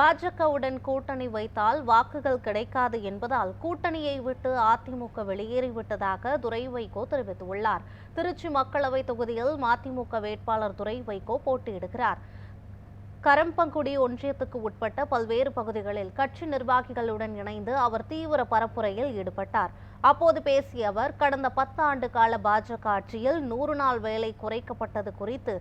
பாஜகவுடன் கூட்டணி வைத்தால் வாக்குகள் கிடைக்காது என்பதால் கூட்டணியை விட்டு அதிமுக வெளியேறிவிட்டதாக துரை வைகோ தெரிவித்துள்ளார். திருச்சி மக்களவை தொகுதியில் மதிமுக வேட்பாளர் துரை வைகோ போட்டியிடுகிறார். கரம்பங்குடி ஒன்றியத்துக்கு உட்பட்ட பல்வேறு பகுதிகளில் கட்சி நிர்வாகிகளுடன் இணைந்து அவர் தீவிர பரப்புரையில் ஈடுபட்டார். அப்போது பேசிய அவர் கடந்த பத்து ஆண்டு கால பாஜக ஆட்சியில் நூறு நாள் வேலை குறைக்கப்பட்டது குறித்து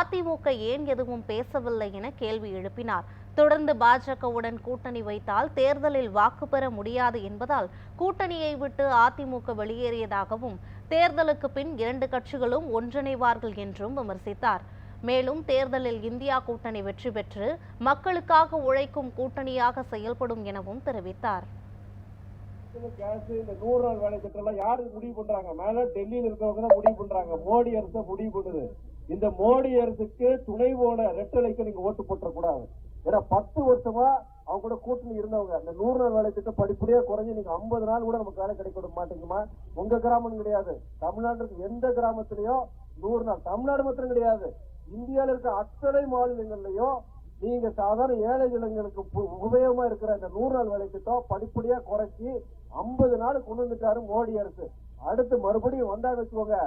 அதிமுக ஏன் எதுவும் பேசவில்லை என கேள்வி எழுப்பினார். தொடர்ந்து பாஜகவுடன் கூட்டணி வைத்தால் தேர்தலில் வாக்கு பெற முடியாது என்பதால் கூட்டணியை விட்டு அதிமுக வெளியேறியதாகவும் தேர்தலுக்கு பின் இரண்டு கட்சிகளும் ஒன்றிணைவார்கள் என்றும் விமர்சித்தார். மேலும் தேர்தலில் இந்தியா கூட்டணி வெற்றி பெற்று மக்களுக்காக உழைக்கும் கூட்டணியாக செயல்படும் எனவும் தெரிவித்தார். கேஸ் இந்த நூறு நாள் வேலை திட்டம் எல்லாம் யாரு முடிவு பண்றாங்க? மேல டெல்லியில இருக்கிறவங்க தான் முடிவு பண்றாங்க. மோடி அரசு முடிவு பண்ணுது. இந்த மோடி அரசுக்கு துணை போல ரெட்டலைக்கு நீங்க ஓட்டு போட்டக்கூடாது. ஏன்னா பத்து வருஷமா அவங்க கூட கூட்டணி இருந்தவங்க. இந்த நூறு நாள் வேலை திட்டம் படிப்படியா குறைஞ்சு நீங்க ஐம்பது நாள் கூட நமக்கு வேலை கிடைக்க மாட்டேங்குமா? உங்க கிராமம் கிடையாது. தமிழ்நாட்டுக்கு எந்த கிராமத்திலயும் நூறு நாள். தமிழ்நாடு மாத்திரம் கிடையாது. இந்தியாவில் இருக்க அத்தனை மாநிலங்கள்லயும் நீங்க சாதாரண ஏழை இளைஞர்களுக்கு உபயோகமா இருக்கிற இந்த நூறு நாள் வேலை திட்டம் படிப்படியா குறைச்சி ஐம்பது நாள் கொண்டு வந்துட்டாரு மோடி அரசு. அடுத்து மறுபடியும் வந்தா வச்சுக்கோங்க.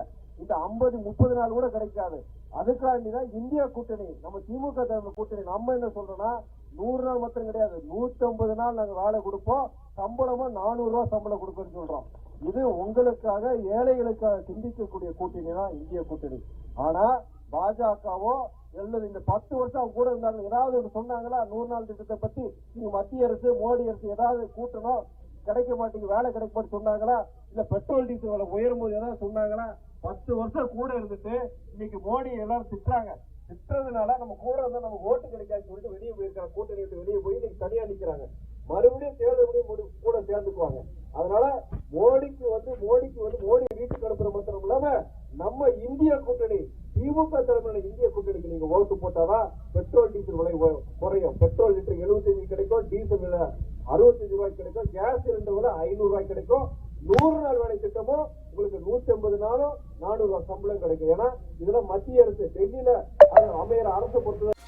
இந்த ஐம்பது முப்பது நாள் கூட கிடைக்காது. அதுக்காண்டிதான் இந்தியா கூட்டணி நம்ம திமுக தலைமை கூட்டணி. நம்ம என்ன சொல்றோம்னா நூறு நாள் மட்டும் கிடையாது. நூத்தி ஐம்பது நாள் நாங்க வேலை கொடுப்போம். சம்பளமா நானூறு ரூபாய் சம்பளம் கொடுக்கணும்னு சொல்றோம். இது உங்களுக்காக ஏழைகளுக்காக சிந்திக்கக்கூடிய கூட்டணி தான் இந்திய கூட்டணி. ஆனா பாஜகவோ அல்லது இந்த பத்து வருஷம் அவங்க கூட இருந்தாங்க ஏதாவது ஒண்ணு சொன்னாங்களா நூறு நாள் திட்டத்தை பத்தி நீங்க மத்திய அரசு மோடி அரசு ஏதாவது கூட்டணும் கிடைக்க மாட்டேங்குது வேலை கிடைக்க மாட்டேங்குது சொன்னாங்களா இல்ல பெட்ரோல் டீசல் விலை உயரும் போது ஏதாவது சொன்னாங்களா பத்து வருஷம் கூட இருந்துட்டு இன்னைக்கு மோடி எல்லாரும் திட்டுறாங்க. திட்டுறதுனால நம்ம கூட இருந்தா நம்ம ஓட்டு கிடைக்காது சொல்லிட்டு வெளியே போயிருக்காங்க கூட்டணி விட்டு வெளியே போய் இன்னைக்கு தனியா நிக்கிறாங்க. மறுபடியும் தேர்தல் கூட சேர்ந்துக்குவாங்க. அதனால மோடிக்கு வந்து மோடிக்கு வந்து மோடி வீட்டுக்கு அனுப்புற மாத்திரம் இல்லாம நம்ம இந்திய கூட்டணி திமுக தலைமையில இந்திய கூட்டணிக்கு நீங்க ஓட்டு போட்டாதான் பெட்ரோல் டீசல் விலை குறையும். பெட்ரோல் லிட்டர் 75 கிடைக்கும் டீசல் விலை அறுபத்தஞ்சு ரூபாய்க்கு கிடைக்கும் கேஸ் சிலிண்டர் விலை ஐநூறு ரூபாய் கிடைக்கும். நூறு நாள் வேலை திட்டமும் உங்களுக்கு நூத்தி ஐம்பது நாளும் நானூறு ரூபாய் சம்பளம் கிடைக்கும். ஏன்னா இதெல்லாம் மத்திய அரசு டெல்லியில அது அமையிற அரசு பொறுத்து